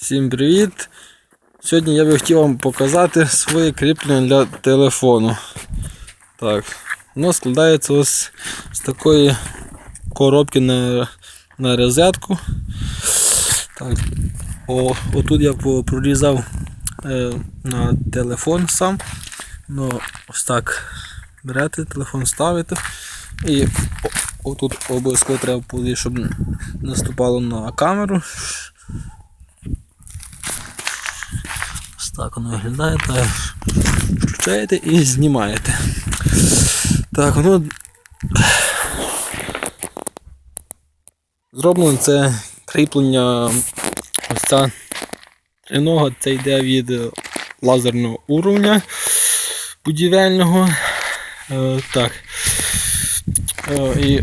Всім привіт! Сьогодні я би хотів вам показати своє кріплення для телефону. Так, воно складається ось з такої коробки на, на розетку. Так, о, отут я прорізав е, на телефон сам. Ну, ось так берете, телефон ставите. І отут обов'язково треба щоб наступало на камеру. Ось так воно виглядає, так. Включаєте і знімаєте. Так, воно зроблено це кріплення ось ця тринога, це йде від лазерного уровня будівельного. Е, так. Е, і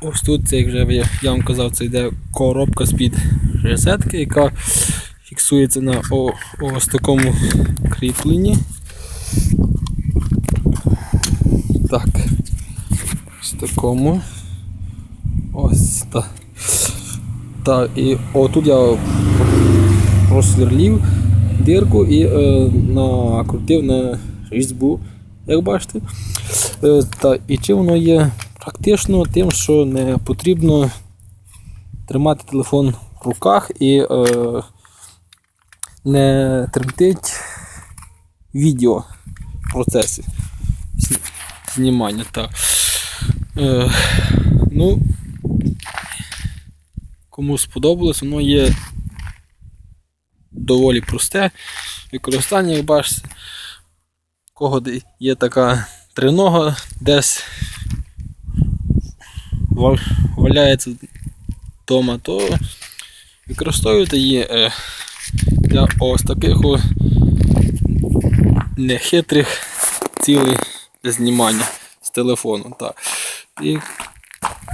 Ось тут, це, як вже я, вам казав, це йде коробка з-під розетки, яка фіксується на ось такому кріпленні. Так. Ось такому. Ось так. Так, і отут я просверлів дирку і е, накрутив на різьбу, як бачите. Е, та, і чим воно є практично тим, що не потрібно тримати телефон в руках і е, не тремтить відео в процесі знімання. Так. Е, ну, кому сподобалось, воно є доволі просте використання, як бачите. Кого є така тринога десь валяється вдома, то використовуйте її е, для ось таких нехитрих цілей знімання з телефону. Так. І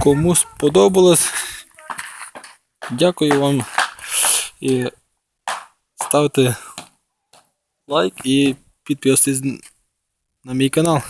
кому сподобалось, дякую вам і ставте лайк і підписуйтесь на мій канал.